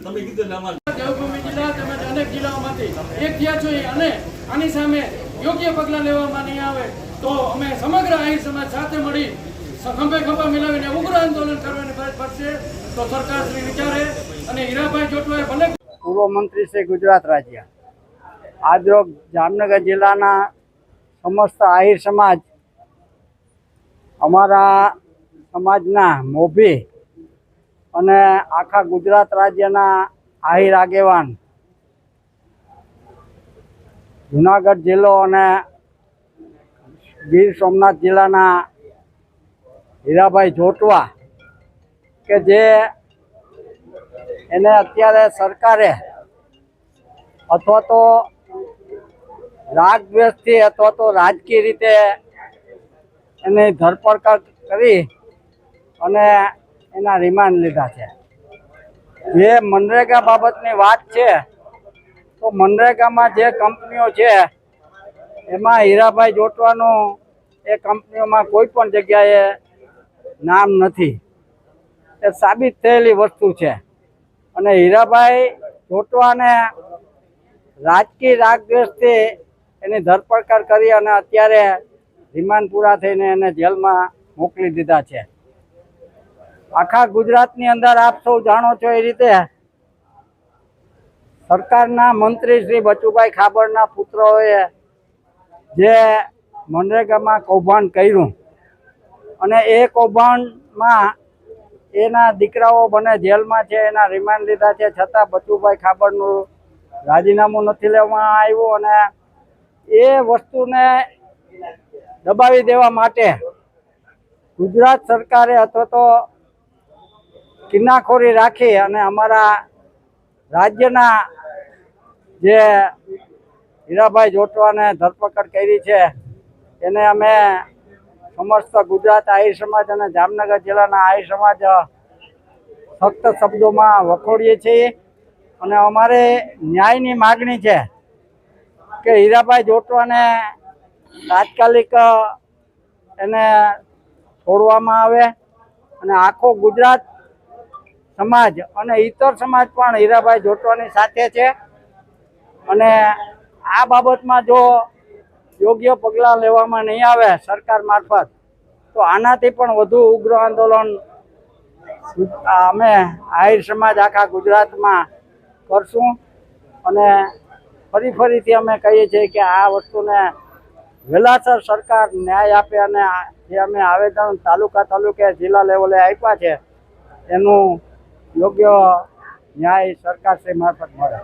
તમે કીધું મિલાવીને ઉગ્ર આંદોલન કરવાની સરકાર શ્રી વિચારે અને હીરાભાઈ જોટવાએ ભલે પૂર્વ મંત્રી શ્રી ગુજરાત રાજ્ય. આજરોગ જામનગર જિલ્લાના સમસ્ત આહિર સમાજ અમારા સમાજના મોભી અને આખા ગુજરાત રાજ્યના આહિર આગેવાન જુનાગઢ જિલ્લો અને ગીર સોમનાથ જિલ્લાના હીરાભાઈ જોટવા કે જે એને અત્યારે સરકારે અથવા તો રાગ દ્વેષથી અથવા તો રાજકીય રીતે એની ધરપકડ કરી અને એના રિમાન્ડ લીધા છે. જે મનરેગા બાબતની વાત છે, તો મનરેગામાં જે કંપનીઓ છે, એમાં હીરાભાઈ જોટવાનું એ કંપનીઓમાં કોઈ પણ જગ્યાએ નામ નથી. એ સાબિત થયેલી વસ્તુ છે. અને હીરાભાઈ જોટવાને રાજકીય રાગદ્વેષથી એની ધરપકડ કરી અને અત્યારે રિમાન્ડ પૂરા થઈને એને જેલમાં મોકલી દીધા છે. આખા ગુજરાતની અંદર આપ સૌ જાણો છો એ રીતે સરકારના મંત્રી શ્રી બચુભાઈ ખાબડના પુત્રોએ જે મનરેગામાં કૌભાંડ કર્યું અને એ કૌભાંડમાં એના દીકરાઓ બને જેલમાં છે, એના રિમાન્ડ લીધા છે, છતાં બચુભાઈ ખાબડનું રાજીનામું નથી લેવામાં આવ્યું અને એ વસ્તુને દબાવી દેવા માટે ગુજરાત સરકારે અથવા તો કિન્નાખોરી રાખી અને અમારા રાજ્યના જે હીરાભાઈ જોટવાને ધરપકડ કરી છે, એને અમે સમસ્ત ગુજરાત આહિર સમાજ અને જામનગર જિલ્લાના આહિર સમાજ ફક્ત શબ્દોમાં વખોડીએ છીએ અને અમારે ન્યાયની માગણી છે કે હીરાભાઈ જોટવાને તાત્કાલિક એને છોડવામાં આવે અને આખો ગુજરાત સમાજ અને ઇતર સમાજ પણ હીરાભાઈ જોટવાની સાથે છે. અને આ બાબતમાં જો યોગ્ય પગલાં લેવામાં નહીં આવે સરકાર મારફત, તો આનાથી પણ વધુ ઉગ્ર આંદોલન અમે આહિર સમાજ આખા ગુજરાતમાં કરશું. અને ફરી ફરીથી અમે કહીએ છીએ કે આ વસ્તુને વહેલાસર સરકાર ન્યાય આપે અને જે અમે આવેદન તાલુકા તાલુકે જિલ્લા લેવલે આપ્યા છે, એનું યોગ્ય ન્યાય સરકારશ્રી મારફત મળે.